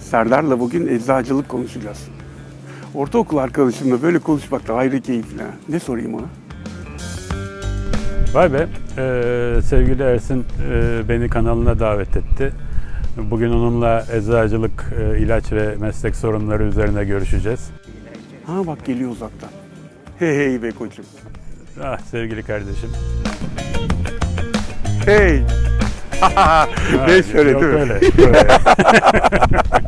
Serdar'la bugün eczacılık konuşacağız. Ortaokul arkadaşımla böyle konuşmak da ayrı keyifli. Ne sorayım ona? Vay be, Ee, sevgili Ersin e, beni kanalına davet etti. Bugün onunla eczacılık, e, ilaç ve meslek sorunları üzerine görüşeceğiz. Ha bak geliyor uzaktan. Hey hey be koçum. Ah sevgili kardeşim. Hey. ne şöyle Yok öyle, öyle.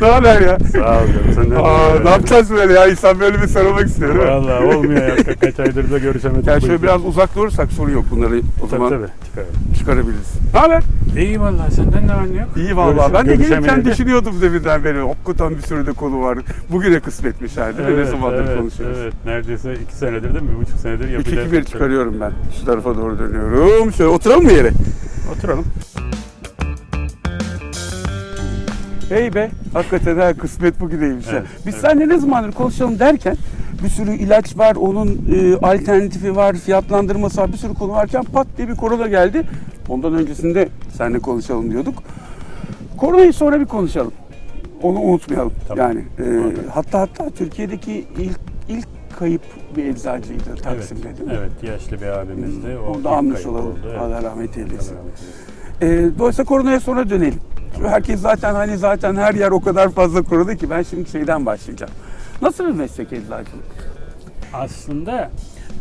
ne haber ya? Sağ ol canım. Sen de Aa, ne yapacağız böyle ya? İnsan böyle bir sarılmak istiyor değil mi? Valla olmuyor ya. Ka- Kaç aydır da görüşemedik. Bu şöyle biraz uzak durursak sorun yok bunları o Tabii zaman tabii. Çıkaralım. çıkarabiliriz. Ne haber? İyi valla senden ne var ne yok? İyi vallahi. Görüş- ben de gelirken düşünüyordum deminden beri. Hakikaten bir sürü de konu var. Bugüne kısmetmiş değil mi? ne zamandır evet, konuşuyoruz. Evet, neredeyse iki senedir değil mi? Bir buçuk senedir 3 yapacağız. 2 1 çıkarıyorum ben. Şu tarafa doğru dönüyorum. Şöyle oturalım mı yere? Oturalım. Hey be, hakikaten ha, kısmet bugüneymiş. Evet, Biz evet. seninle ne zamandır konuşalım derken bir sürü ilaç var, onun e, alternatifi var, fiyatlandırması var, bir sürü konu varken pat diye bir korona geldi. Ondan öncesinde seninle konuşalım diyorduk. Koronayı sonra bir konuşalım. Onu unutmayalım. Tamam. Yani e, hatta hatta Türkiye'deki ilk ilk kayıp bir eczacıydı Taksim'de değil mi? Evet, yaşlı bir abimizdi. O Onu da anmış olalım. oldu, evet. Allah rahmet eylesin. Allah rahmet eylesin. E, dolayısıyla koronaya sonra dönelim. Çünkü herkes zaten hani zaten her yer o kadar fazla korona ki ben şimdi şeyden başlayacağım. Nasıl bir meslek eczacılık? Aslında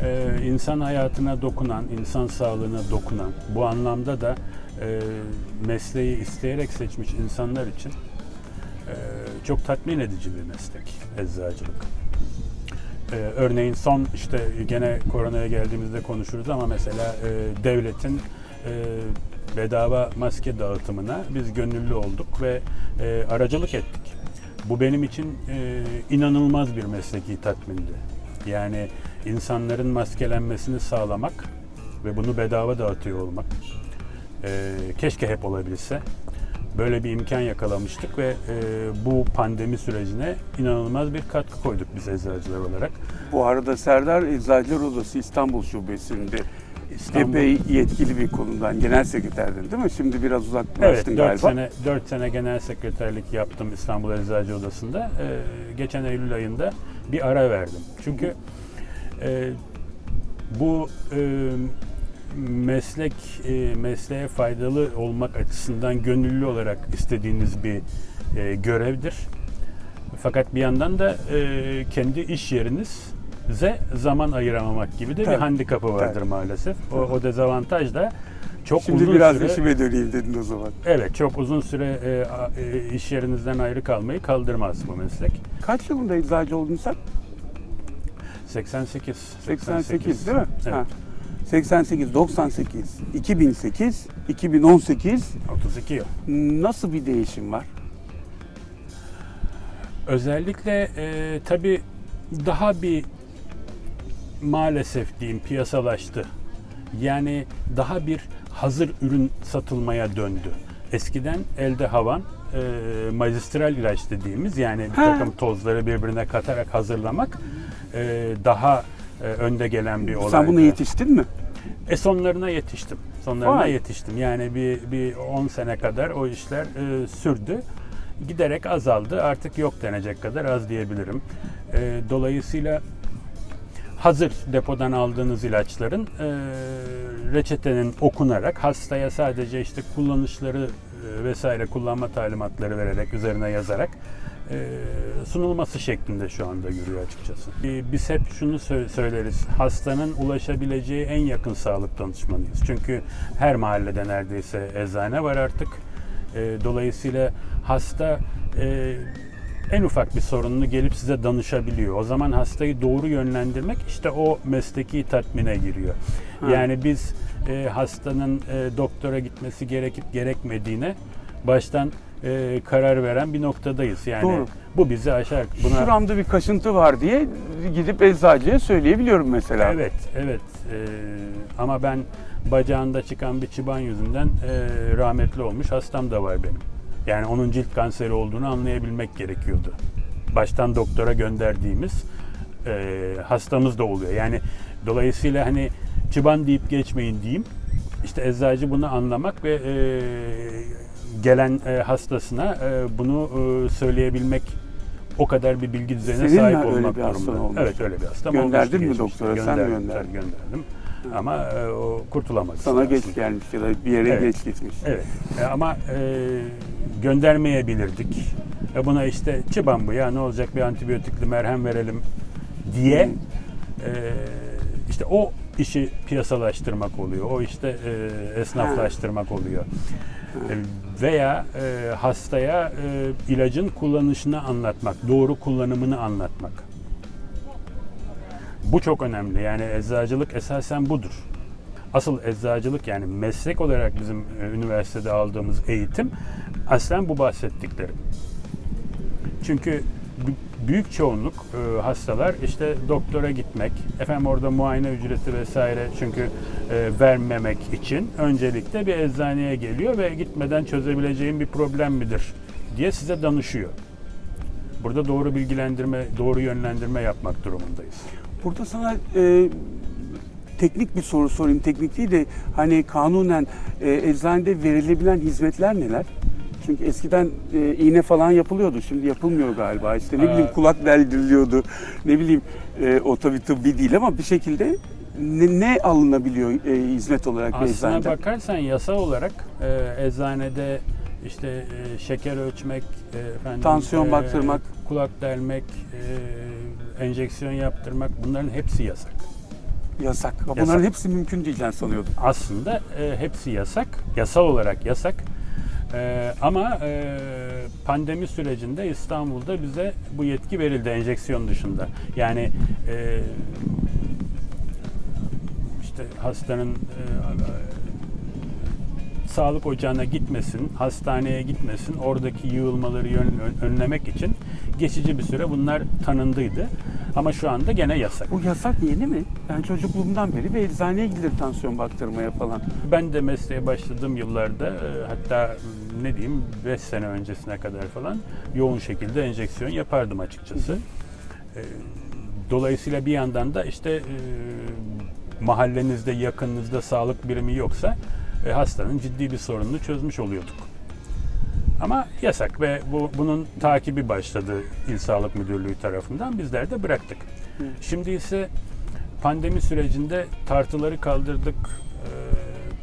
e, insan hayatına dokunan, insan sağlığına dokunan, bu anlamda da e, mesleği isteyerek seçmiş insanlar için e, çok tatmin edici bir meslek eczacılık. E, örneğin son işte gene koronaya geldiğimizde konuşuruz ama mesela e, devletin e, bedava maske dağıtımına biz gönüllü olduk ve e, aracılık ettik. Bu benim için e, inanılmaz bir mesleki tatmindi. Yani insanların maskelenmesini sağlamak ve bunu bedava dağıtıyor olmak. E, keşke hep olabilse. Böyle bir imkan yakalamıştık ve e, bu pandemi sürecine inanılmaz bir katkı koyduk biz eczacılar olarak. Bu arada Serdar Eczacılar Odası İstanbul Şubesi'nde İstanbul- epey yetkili bir konudan genel sekreterdin değil mi? Şimdi biraz Evet, uzaklaştın 4 galiba. sene 4 sene genel sekreterlik yaptım İstanbul Eczacı Odası'nda. Ee, geçen Eylül ayında bir ara verdim. Çünkü e, bu e, meslek e, mesleğe faydalı olmak açısından gönüllü olarak istediğiniz bir e, görevdir. Fakat bir yandan da e, kendi iş yerinize zaman ayıramamak gibi de Tabii. bir handikapı vardır Tabii. maalesef. O, o dezavantaj da çok Şimdi uzun biraz süre işime döneyim dedin o zaman. Evet, çok uzun süre e, e, iş yerinizden ayrı kalmayı kaldırmaz bu meslek. Kaç yılında eczacı oldun sen? 88. 88 değil mi? Evet. Ha. 88, 98, 2008, 2018 32 yıl. nasıl bir değişim var? Özellikle e, tabii daha bir maalesef diyeyim piyasalaştı. Yani daha bir hazır ürün satılmaya döndü. Eskiden elde havan e, magistral ilaç dediğimiz yani bir takım tozları birbirine katarak hazırlamak e, daha e, önde gelen bir olaydı. Sen buna yetiştin mi? E sonlarına yetiştim. Sonlarına Vay. yetiştim. Yani bir, bir 10 sene kadar o işler e, sürdü. Giderek azaldı. Artık yok denecek kadar az diyebilirim. E, dolayısıyla hazır depodan aldığınız ilaçların e, reçetenin okunarak hastaya sadece işte kullanışları e, vesaire kullanma talimatları vererek üzerine yazarak e, sunulması şeklinde şu anda yürüyor açıkçası. E, Biz hep şunu sö- söyleriz. Hastanın ulaşabileceği en yakın sağlık danışmanıyız. Çünkü her mahallede neredeyse eczane var artık. E, Dolayısıyla hasta e, en ufak bir sorununu gelip size danışabiliyor. O zaman hastayı doğru yönlendirmek işte o mesleki tatmine giriyor. Ha. Yani biz e, hastanın e, doktora gitmesi gerekip gerekmediğine baştan e, karar veren bir noktadayız. Yani Doğru. bu bizi aşar. Buna Şuramda bir kaşıntı var diye gidip eczacıya söyleyebiliyorum mesela. Evet, evet. Ee, ama ben bacağında çıkan bir çıban yüzünden e, rahmetli olmuş hastam da var benim. Yani onun cilt kanseri olduğunu anlayabilmek gerekiyordu. Baştan doktora gönderdiğimiz e, hastamız da oluyor. Yani dolayısıyla hani çıban deyip geçmeyin diyeyim. İşte eczacı bunu anlamak ve e, gelen e, hastasına e, bunu e, söyleyebilmek o kadar bir bilgi düzeyine Senin sahip öyle olmak bir hastan durumunda. olmuş? Evet öyle bir hastam Gönderdin olmuştu mi geçmişte. doktora? Sen mi Gönderdim, gönderdin? tabii gönderdim. Ama e, o kurtulamadı. Sana geç gelmiş ya da bir yere Evet. geç gitmiş. Evet E, ama e, göndermeyebilirdik. E, buna işte çıban bu ya ne olacak bir antibiyotikli merhem verelim diye e, işte o işi piyasalaştırmak oluyor. O işte e, esnaflaştırmak oluyor. E, veya e, hastaya e, ilacın kullanışını anlatmak, doğru kullanımını anlatmak. Bu çok önemli. Yani eczacılık esasen budur. Asıl eczacılık yani meslek olarak bizim e, üniversitede aldığımız eğitim aslen bu bahsettiklerim. Çünkü büyük çoğunluk e, hastalar işte doktora gitmek, efendim orada muayene ücreti vesaire çünkü e, vermemek için öncelikle bir eczaneye geliyor ve gitmeden çözebileceğim bir problem midir diye size danışıyor. Burada doğru bilgilendirme, doğru yönlendirme yapmak durumundayız. Burada sana e, teknik bir soru sorayım. Teknik değil de hani kanunen e, eczanede verilebilen hizmetler neler? Çünkü eskiden e, iğne falan yapılıyordu. Şimdi yapılmıyor galiba. İşte ne bileyim kulak deldiriliyordu. Ne bileyim e, o tabii tıbbi değil ama bir şekilde ne, ne alınabiliyor e, hizmet olarak Aslına eczanede? bakarsan yasa olarak e, eczanede işte e, şeker ölçmek, e, efendim, Tansiyon e, baktırmak. kulak delmek, e, enjeksiyon yaptırmak bunların hepsi yasak. Yasak. Bunların Yasak. hepsi mümkün değil ben sanıyordum. Aslında e, hepsi yasak, yasal olarak yasak. E, ama e, pandemi sürecinde İstanbul'da bize bu yetki verildi enjeksiyon dışında. Yani e, işte hastanın e, sağlık ocağına gitmesin, hastaneye gitmesin, oradaki yığılmaları yön- ön- önlemek için geçici bir süre bunlar tanındıydı. Ama şu anda gene yasak. Bu yasak yeni mi? Ben çocukluğumdan beri bir eczaneye gider tansiyon baktırmaya falan. Ben de mesleğe başladığım yıllarda e, hatta ne diyeyim 5 sene öncesine kadar falan yoğun şekilde enjeksiyon yapardım açıkçası. E, Dolayısıyla bir yandan da işte e, mahallenizde yakınınızda sağlık birimi yoksa e, hastanın ciddi bir sorununu çözmüş oluyorduk. Ama yasak ve bu bunun takibi başladı İl Sağlık Müdürlüğü tarafından. Bizler de bıraktık. Şimdi ise pandemi sürecinde tartıları kaldırdık. E,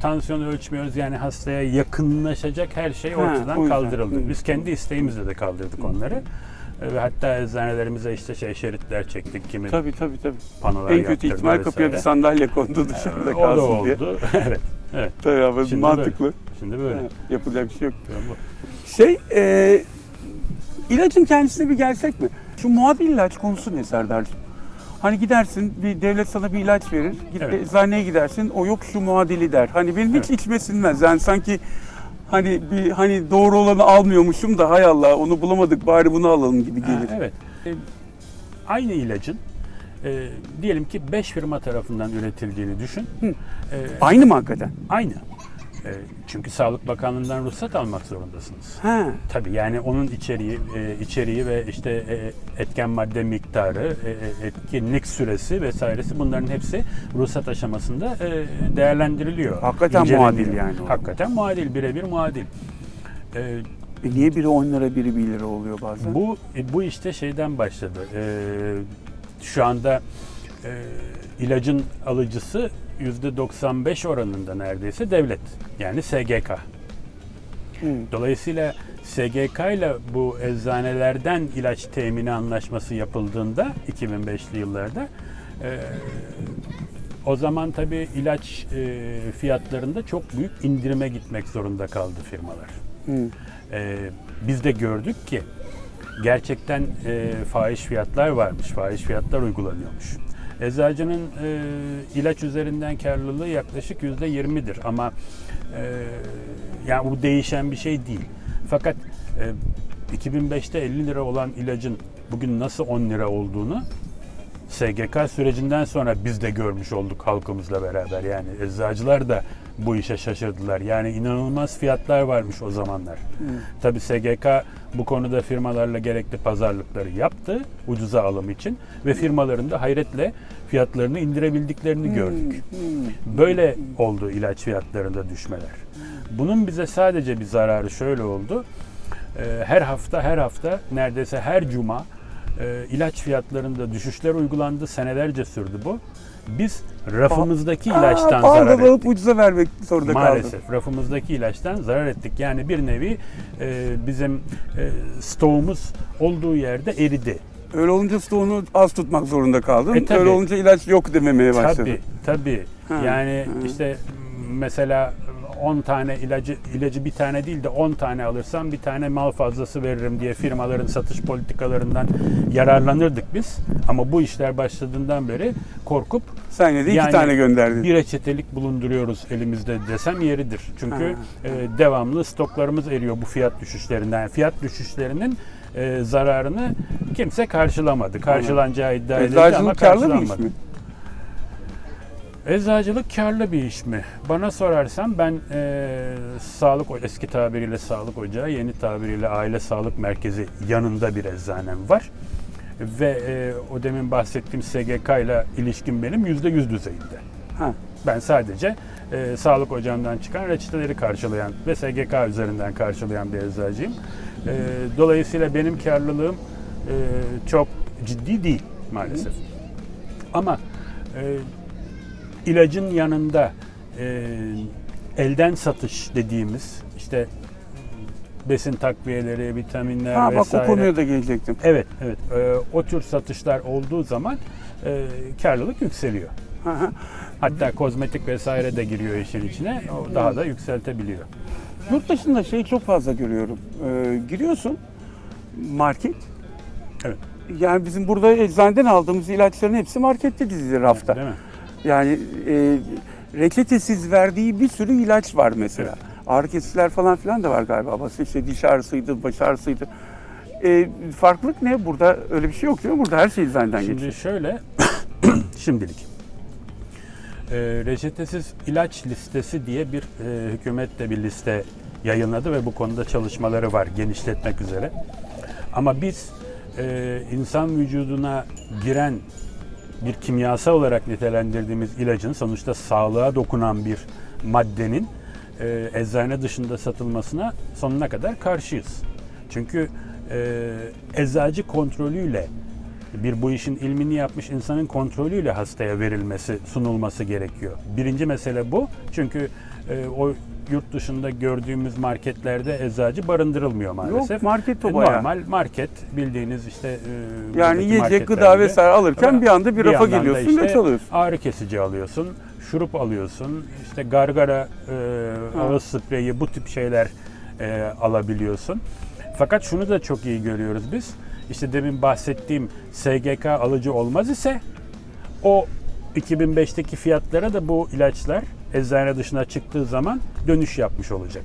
tansiyon ölçmüyoruz. Yani hastaya yakınlaşacak her şey Ha, ortadan yüzden. kaldırıldı. Hı. Biz kendi isteğimizle de kaldırdık onları. E, Ve hatta eczanelerimize işte şey şeritler çektik. Kimi Tabii tabii tabii. panolar En kötü ihtimal kapıya bir sandalye kondu dışarıda E, o da kalsın diye. oldu. evet. Evet. Tabii ama Şimdi mantıklı. Şimdi böyle. Ha, Yapacak bir şey yok. Bu. Şey, e, ilacın kendisine bir gelsek mi? Şu muadil ilaç konusu ne Serdar'cığım? Hani gidersin, bir devlet sana bir ilaç verir, git Evet. eczaneye gidersin, o yok şu muadili der. Hani benim hiç içime sinmez. Yani sanki hani bir hani doğru olanı almıyormuşum da hay Allah onu bulamadık bari bunu alalım gibi Ha, gelir. evet. E, aynı ilacın e, diyelim ki 5 firma tarafından üretildiğini düşün. Hı. E, Aynı mı hakikaten? aynı. E, çünkü Sağlık Bakanlığı'ndan ruhsat almak zorundasınız. Ha. Tabii yani onun içeriği, e, içeriği ve işte e, etken madde miktarı, e, etkinlik süresi vesairesi bunların hepsi ruhsat aşamasında e, değerlendiriliyor. Hakikaten muadil yani o. Hakikaten muadil, birebir muadil. E, E niye biri 10 lira biri 1 lira oluyor bazen? bu bu işte şeyden başladı. E, şu anda e, ilacın alıcısı %95 oranında neredeyse devlet. Yani SGK. Hı. Dolayısıyla SGK ile bu eczanelerden ilaç temini anlaşması yapıldığında 2005'li yıllarda e, o zaman tabii ilaç e, fiyatlarında çok büyük indirime gitmek zorunda kaldı firmalar. Hı. E, biz de gördük ki gerçekten e, fahiş fiyatlar varmış, fahiş fiyatlar uygulanıyormuş. Eczacının e, ilaç üzerinden karlılığı yaklaşık yüzde yirmidir ama e, yani bu değişen bir şey değil. Fakat e, 2005'te 50 lira olan ilacın bugün nasıl 10 lira olduğunu SGK sürecinden sonra biz de görmüş olduk halkımızla beraber. Yani eczacılar da bu işe şaşırdılar. Yani inanılmaz fiyatlar varmış o zamanlar. Tabii SGK bu konuda firmalarla gerekli pazarlıkları yaptı ucuza alım için ve firmaların da hayretle fiyatlarını indirebildiklerini gördük. Böyle oldu ilaç fiyatlarında düşmeler. Bunun bize sadece bir zararı şöyle oldu. Ee, Her hafta her hafta neredeyse her cuma e, ilaç fiyatlarında düşüşler uygulandı. Senelerce sürdü bu. Biz rafımızdaki ilaçtan Aa, zarar pahalı alıp ettik. ucuza vermek zorunda kaldım. Maalesef rafımızdaki ilaçtan zarar ettik. Yani bir nevi e, bizim e, stoğumuz olduğu yerde eridi. Öyle olunca stoğunu az tutmak zorunda kaldın. E, tabii. Öyle olunca ilaç yok dememeye başladı. Tabii, tabii. Ha, yani ha. işte mesela 10 tane ilacı ilacı bir tane değil de 10 tane alırsam bir tane mal fazlası veririm diye firmaların satış politikalarından yararlanırdık biz. Ama bu işler başladığından beri korkup Sen de iki Yani tane gönderdin. bir reçetelik bulunduruyoruz elimizde desem yeridir. Çünkü Ha, e, devamlı stoklarımız eriyor bu fiyat düşüşlerinden. Yani fiyat düşüşlerinin e, zararını kimse karşılamadı. Karşılanacağı iddia edildi ama karşılanmadı. mi? Eczacılık karlı bir iş mi? Bana sorarsan ben e, sağlık eski tabiriyle sağlık ocağı, yeni tabiriyle aile sağlık merkezi yanında bir eczanem var. Ve e, o demin bahsettiğim SGK ile ilişkim benim yüzde yüz düzeyinde. Ha. Ben sadece e, sağlık ocağından çıkan reçeteleri karşılayan ve SGK üzerinden karşılayan bir eczacıyım. E, dolayısıyla benim karlılığım e, çok ciddi değil maalesef. Ama e, ilacın yanında e, elden satış dediğimiz işte besin takviyeleri, vitaminler Ha bak o vesaire. konuya da gelecektim. Evet, evet. E, o tür satışlar olduğu zaman e, karlılık yükseliyor. Ha, ha. Hatta kozmetik vesaire de giriyor işin içine. O daha da yükseltebiliyor. Yurt dışında şeyi çok fazla görüyorum. Ee, giriyorsun market. Evet. Yani bizim burada eczaneden aldığımız ilaçların hepsi markette dizilir rafta. Değil mi? Yani e, reçetesiz verdiği bir sürü ilaç var mesela. Ağrı kesiciler falan filan da var galiba. Ama işte diş ağrısıydı, baş ağrısıydı. E, farklılık ne? Burada öyle bir şey yok değil mi? Burada her şey eczaneden Şimdi geçiyor. şöyle, şimdilik. E, reçetesiz ilaç listesi diye bir e, hükümet de bir liste yayınladı ve bu konuda çalışmaları var genişletmek üzere. Ama biz e, insan vücuduna giren bir kimyasal olarak nitelendirdiğimiz ilacın sonuçta sağlığa dokunan bir maddenin e, eczane dışında satılmasına sonuna kadar karşıyız. Çünkü e, eczacı kontrolüyle bir bu işin ilmini yapmış insanın kontrolüyle hastaya verilmesi, sunulması gerekiyor. Birinci mesele bu. Çünkü e, o yurt dışında gördüğümüz marketlerde eczacı barındırılmıyor maalesef. Yok market o E, bayağı. Normal market bildiğiniz işte e, Yani yiyecek, gıda vesaire alırken bir anda bir rafa da geliyorsun işte ve çalıyorsun. Ağrı kesici alıyorsun, şurup alıyorsun, işte gargara, e, ağız spreyi bu tip şeyler e, alabiliyorsun. Fakat şunu da çok iyi görüyoruz biz. İşte demin bahsettiğim SGK alıcı olmaz ise o 2005'teki fiyatlara da bu ilaçlar eczane dışına çıktığı zaman dönüş yapmış olacak.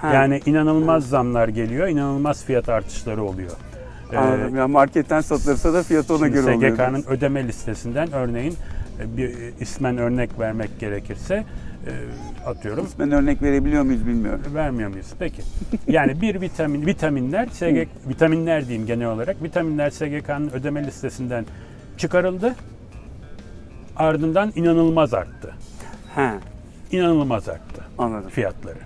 Ha, Yani inanılmaz zamlar geliyor, inanılmaz fiyat artışları oluyor. Ee, Anladım. Yani marketten satılırsa da fiyatı ona göre oluyor. SGK'nın ödeme listesinden örneğin e, bir ismen örnek vermek gerekirse e, atıyorum Ben örnek verebiliyor muyuz bilmiyorum. vermiyor muyuz? Peki. Yani bir vitamin vitaminler SG vitaminler diyeyim genel olarak vitaminler SGK'nın ödeme listesinden çıkarıldı. Ardından inanılmaz arttı. Ha, İnanılmaz arttı anladım. fiyatları.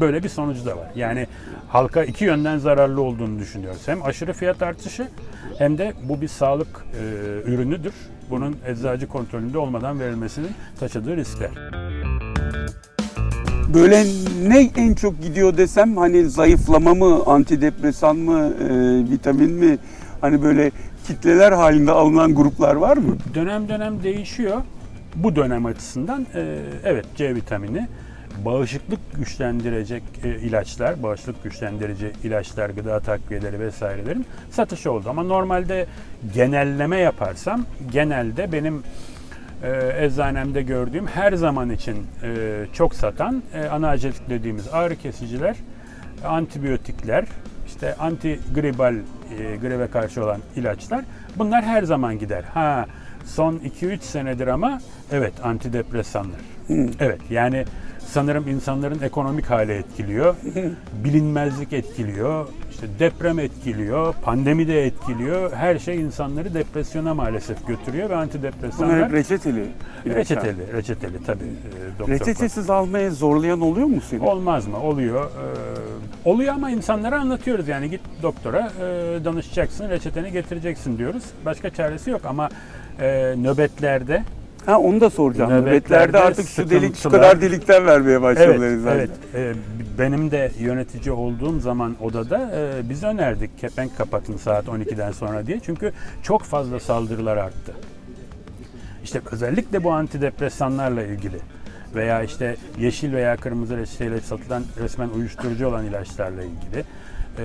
Böyle bir sonucu da var. Yani halka iki yönden zararlı olduğunu düşünüyoruz. Hem aşırı fiyat artışı hem de bu bir sağlık e, ürünüdür. Bunun eczacı kontrolünde olmadan verilmesinin taşıdığı riskler. Böyle ne en çok gidiyor desem hani zayıflama mı, antidepresan mı, e, vitamin mi? Hani böyle kitleler halinde alınan gruplar var mı? Dönem dönem değişiyor. Bu dönem açısından e, evet C vitamini bağışıklık güçlendirecek e, ilaçlar, bağışıklık güçlendirici ilaçlar, gıda takviyeleri vesairelerin satışı oldu. Ama normalde genelleme yaparsam genelde benim e, eczanemde gördüğüm her zaman için e, çok satan e, analjezik dediğimiz ağrı kesiciler, antibiyotikler, işte anti gribal e, gribe karşı olan ilaçlar bunlar her zaman gider. Ha son 2-3 senedir ama evet antidepresanlar. Evet yani sanırım insanların ekonomik hali etkiliyor. bilinmezlik etkiliyor. işte deprem etkiliyor, pandemi de etkiliyor. Her şey insanları depresyona maalesef götürüyor ve Bunlar antidepresanlar hep reçeteli. ilaçlar. reçeteli, reçeteli tabii. e, doktor Reçetesiz almaya zorlayan oluyor mu seni? Olmaz mı? Oluyor. Ee, oluyor ama insanlara anlatıyoruz. Yani git doktora e, danışacaksın, reçeteni getireceksin diyoruz. Başka çaresi yok ama e, nöbetlerde Ha onu da soracağım. Nöbetlerde artık şu delik şu kadar delikten vermeye başladılar Evet, eczacılar. evet. Ee, benim de yönetici olduğum zaman odada e, biz önerdik kepenk kapatın saat 12'den sonra diye. Çünkü çok fazla saldırılar arttı. İşte özellikle bu antidepresanlarla ilgili veya işte yeşil veya kırmızı reçeteyle satılan resmen uyuşturucu olan ilaçlarla ilgili e,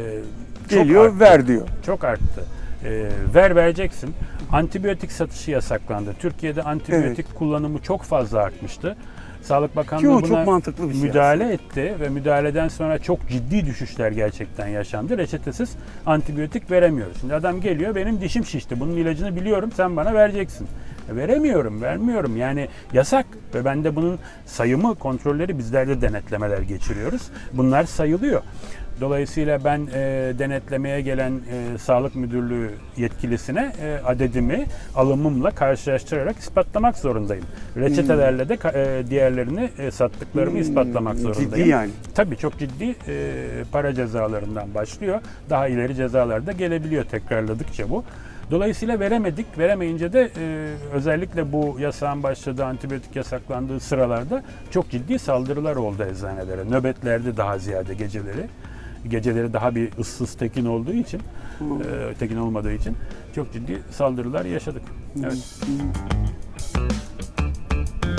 Geliyor arttı. ver diyor. Çok arttı. Ee, ver vereceksin. Antibiyotik satışı yasaklandı. Türkiye'de antibiyotik kullanımı çok fazla artmıştı. Sağlık Bakanlığı buna çok mantıklı bir şey müdahale etti ve müdahaleden sonra çok ciddi düşüşler gerçekten yaşandı. Reçetesiz antibiyotik veremiyoruz. Şimdi adam geliyor benim dişim şişti. Bunun ilacını biliyorum sen bana vereceksin. E, veremiyorum, vermiyorum. Yani yasak ve ben de bunun sayımı, kontrolleri bizler de denetlemeler geçiriyoruz. Bunlar sayılıyor. Dolayısıyla ben e, denetlemeye gelen e, sağlık müdürlüğü yetkilisine e, adedimi alımımla karşılaştırarak ispatlamak zorundayım. Reçetelerle de e, diğerlerini e, sattıklarımı ispatlamak Hmm, zorundayım. Ciddi yani. Tabii çok ciddi e, para cezalarından başlıyor. Daha ileri cezalar da gelebiliyor tekrarladıkça bu. Dolayısıyla veremedik. Veremeyince de e, özellikle bu yasağın başladığı, antibiyotik yasaklandığı sıralarda çok ciddi saldırılar oldu eczanelere. Nöbetlerde daha ziyade geceleri. Geceleri daha bir ıssız tekin olduğu için, e, tekin olmadığı için çok ciddi saldırılar yaşadık. Evet.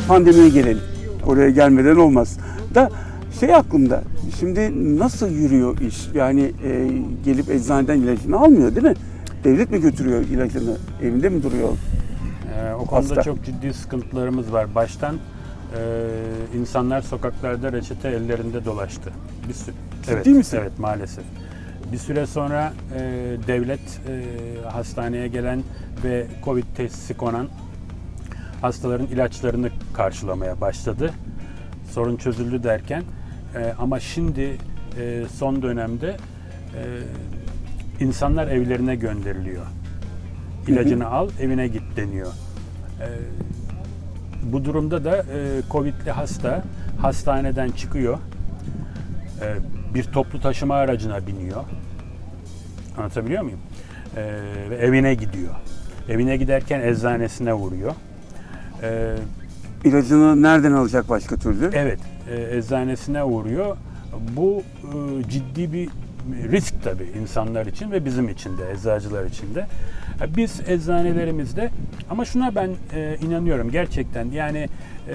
Pandemiye gelelim. Oraya gelmeden olmaz. Da şey aklımda. Şimdi nasıl yürüyor iş? Yani e, gelip eczaneden ilacını almıyor değil mi? Devlet mi götürüyor ilacını? Evinde mi duruyor? Ee, o konuda Hasta. çok ciddi sıkıntılarımız var. Baştan e, insanlar sokaklarda reçete ellerinde dolaştı. Bir sü- Ciddi evet, misin? Evet maalesef. Bir süre sonra e, devlet e, hastaneye gelen ve Covid teşhisi konan hastaların ilaçlarını karşılamaya başladı. Sorun çözüldü derken e, ama şimdi e, son dönemde e, insanlar evlerine gönderiliyor. İlacını al, evine git deniyor. E, bu durumda da e, Covid'li hasta hastaneden çıkıyor. E, bir toplu taşıma aracına biniyor. Anlatabiliyor muyum? E, evine gidiyor. Evine giderken eczanesine vuruyor. E, İlacını nereden alacak başka türlü? Evet, e, eczanesine uğruyor. Bu e, ciddi bir risk tabii insanlar için ve bizim için de, eczacılar için de. E, Biz eczanelerimizde ama şuna ben e, inanıyorum gerçekten yani e,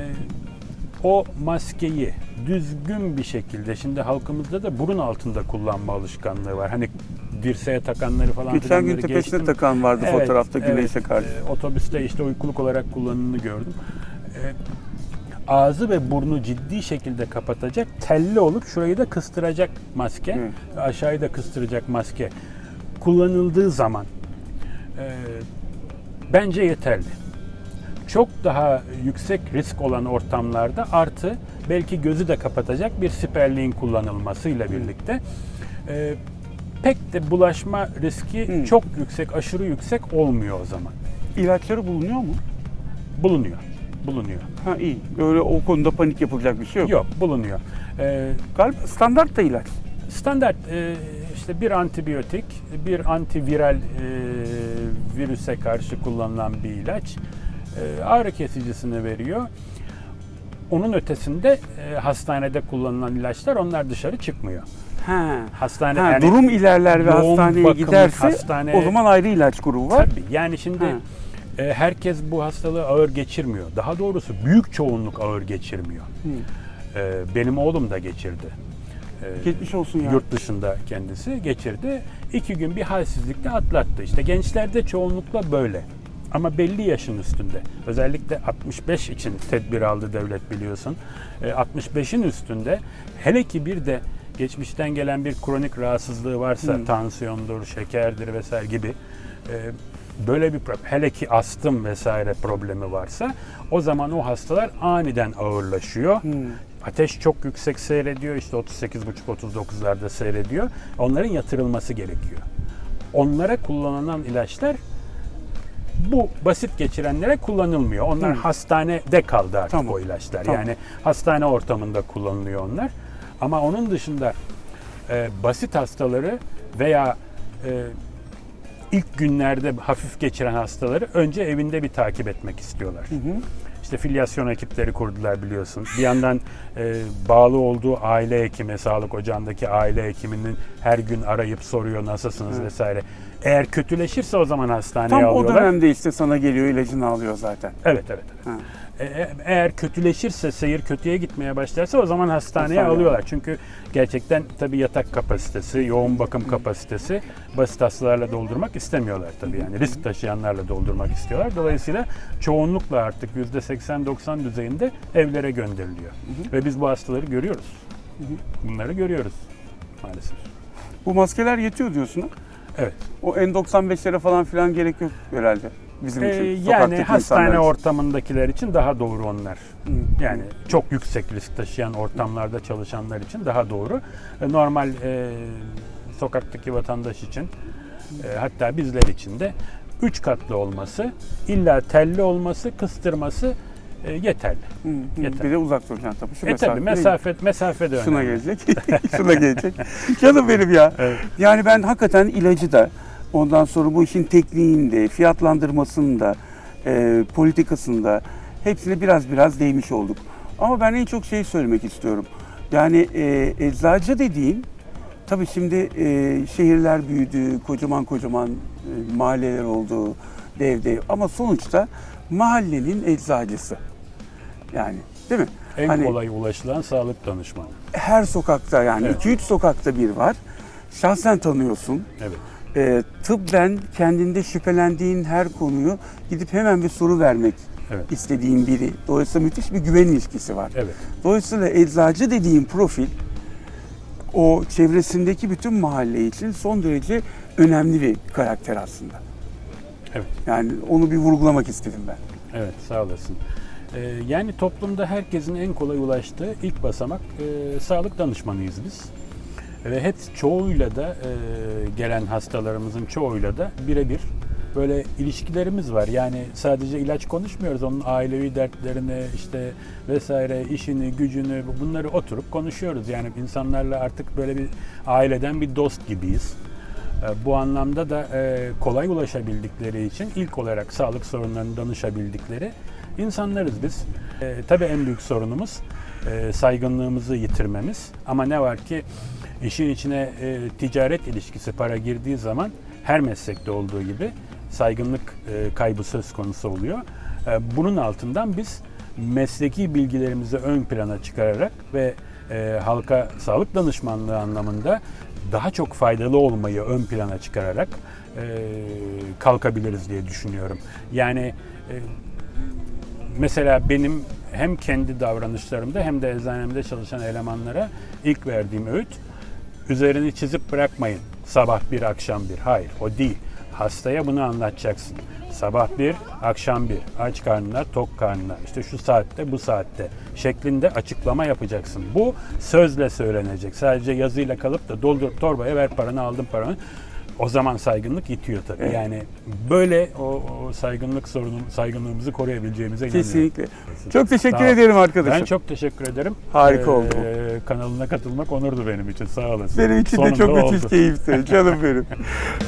o maskeyi düzgün bir şekilde şimdi halkımızda da burun altında kullanma alışkanlığı var. Hani dirseğe takanları falan Geçen gün tepesine geçtim. takan vardı Evet, fotoğrafta evet. güneşe karşı. Ee, otobüste işte uykuluk olarak kullanımını gördüm. Ee, ağzı ve burnu ciddi şekilde kapatacak, telli olup şurayı da kıstıracak maske, Evet. aşağıyı da kıstıracak maske kullanıldığı zaman e, bence yeterli. Çok daha yüksek risk olan ortamlarda artı belki gözü de kapatacak bir siperliğin kullanılmasıyla birlikte e, pek de bulaşma riski Hı. çok yüksek, aşırı yüksek olmuyor o zaman. İlaçları bulunuyor mu? Bulunuyor. Bulunuyor. Ha iyi. Öyle o konuda panik yapılacak bir şey yok. Yok, bulunuyor. Ee, Galiba standart da ilaç. Standart e, işte bir antibiyotik, bir antiviral e, virüse karşı kullanılan bir ilaç. E, ağrı kesicisini veriyor. Onun ötesinde e, hastanede kullanılan ilaçlar onlar dışarı çıkmıyor. Ha. Hastane Ha, yani- durum ilerler ve hastaneye bakımlık giderse hastane- o zaman ayrı ilaç grubu var. Tabii. Yani şimdi Ha. e, herkes bu hastalığı ağır geçirmiyor. Daha doğrusu büyük çoğunluk ağır geçirmiyor. Hı. E, benim oğlum da geçirdi. E, Geçmiş olsun ya. Yurt dışında kendisi geçirdi. İki gün bir halsizlikle atlattı. İşte gençlerde çoğunlukla böyle. Ama belli yaşın üstünde. Özellikle 65 için tedbir aldı devlet biliyorsun. E, 65'in üstünde hele ki bir de geçmişten gelen bir kronik rahatsızlığı varsa, Hı. tansiyondur, şekerdir vesaire gibi e, böyle bir problem, hele ki astım vesaire problemi varsa o zaman o hastalar aniden ağırlaşıyor. Hmm. Ateş çok yüksek seyrediyor. işte 38,5-39'larda seyrediyor. Onların yatırılması gerekiyor. Onlara kullanılan ilaçlar bu basit geçirenlere kullanılmıyor. Onlar Hı. hastanede kaldı artık Tamam. o ilaçlar. Tamam. Yani hastane ortamında kullanılıyor onlar. Ama onun dışında e, basit hastaları veya e, ilk günlerde hafif geçiren hastaları önce evinde bir takip etmek istiyorlar. Hı hı. İşte filyasyon ekipleri kurdular biliyorsun. Bir yandan e, bağlı olduğu aile hekimi, sağlık ocağındaki aile hekiminin her gün arayıp soruyor nasılsınız Evet. vesaire. Eğer kötüleşirse o zaman hastaneye Tam o alıyorlar. dönemde işte sana geliyor ilacını alıyor zaten. Evet evet. evet. Ha. E, e, eğer kötüleşirse, seyir kötüye gitmeye başlarsa o zaman hastaneye Hastaneye alıyorlar. Çünkü gerçekten tabii yatak kapasitesi, yoğun bakım kapasitesi basit hastalarla doldurmak istemiyorlar tabii. Yani risk taşıyanlarla doldurmak istiyorlar. Dolayısıyla çoğunlukla artık %80-90 düzeyinde evlere gönderiliyor. Ve biz bu hastaları görüyoruz. Bunları görüyoruz maalesef. Bu maskeler yetiyor diyorsun ha? Evet. O N95'lere falan filan gerek yok herhalde. Bizim Ee, için. yani sokaktaki hastane için. ortamındakiler için daha doğru onlar. Yani çok yüksek risk taşıyan ortamlarda çalışanlar için daha doğru. E, Normal e, sokaktaki vatandaş için e, hatta bizler için de 3 katlı olması, illa telli olması, kıstırması e, yeterli. Hı, hı. Yeter. Bir de uzak duracaksın tabii. Şu E mesafe değil. mesafe, mesafe de Şuna önemli. gelecek. Şuna gelecek. Canım benim ya. Evet. Yani ben hakikaten ilacı da ondan sonra bu işin tekniğinde, fiyatlandırmasında, e, politikasında hepsine biraz biraz değmiş olduk. Ama ben en çok şey söylemek istiyorum. Yani e, eczacı dediğin tabii şimdi e, şehirler büyüdü, kocaman kocaman e, mahalleler oldu, dev dev. Ama sonuçta mahallenin eczacısı. Yani değil mi? En Hani- kolay ulaşılan sağlık danışmanı. her sokakta yani Evet. 2-3 sokakta bir var. Şahsen tanıyorsun. Evet. Ee, tıbben kendinde şüphelendiğin her konuyu gidip hemen bir soru vermek Evet. istediğin biri. Dolayısıyla müthiş bir güven ilişkisi var. Evet. Dolayısıyla eczacı dediğin profil o çevresindeki bütün mahalle için son derece önemli bir karakter aslında. Evet. Yani onu bir vurgulamak istedim ben. Evet, sağ olasın. Ee, yani toplumda herkesin en kolay ulaştığı ilk basamak e, sağlık danışmanıyız biz. Ve hep çoğuyla da e, gelen hastalarımızın çoğuyla da birebir böyle ilişkilerimiz var. Yani sadece ilaç konuşmuyoruz. Onun ailevi dertlerini işte vesaire işini, gücünü bunları oturup konuşuyoruz. Yani insanlarla artık böyle bir aileden bir dost gibiyiz. E, Bu anlamda da e, kolay ulaşabildikleri için ilk olarak sağlık sorunlarını danışabildikleri insanlarız biz. E, tabii en büyük sorunumuz saygınlığımızı yitirmemiz. Ama ne var ki işin içine e, ticaret ilişkisi para girdiği zaman her meslekte olduğu gibi saygınlık e, kaybı söz konusu oluyor. E, bunun altından biz mesleki bilgilerimizi ön plana çıkararak ve e, halka sağlık danışmanlığı anlamında daha çok faydalı olmayı ön plana çıkararak e, kalkabiliriz diye düşünüyorum. Yani e, mesela benim hem kendi davranışlarımda hem de eczanemde çalışan elemanlara ilk verdiğim öğüt üzerini çizip bırakmayın. Sabah bir, akşam bir. Hayır, o değil. Hastaya bunu anlatacaksın. Sabah bir, akşam bir. Aç karnına, tok karnına. İşte şu saatte, bu saatte şeklinde açıklama yapacaksın. Bu sözle söylenecek. Sadece yazıyla kalıp da doldurup torbaya ver paranı, aldım paranı. O zaman saygınlık yitiyor tabii. Evet. Yani böyle o, o saygınlık sorunum, saygınlığımızı koruyabileceğimize inanıyorum. Kesinlikle. Çok teşekkür Sağ ederim arkadaşım. Ben çok teşekkür ederim. Harika oldu Kanalına katılmak onurdu benim için. Sağ olasın. Benim için de Sonunda çok müthiş oldu. keyifti. Canım benim.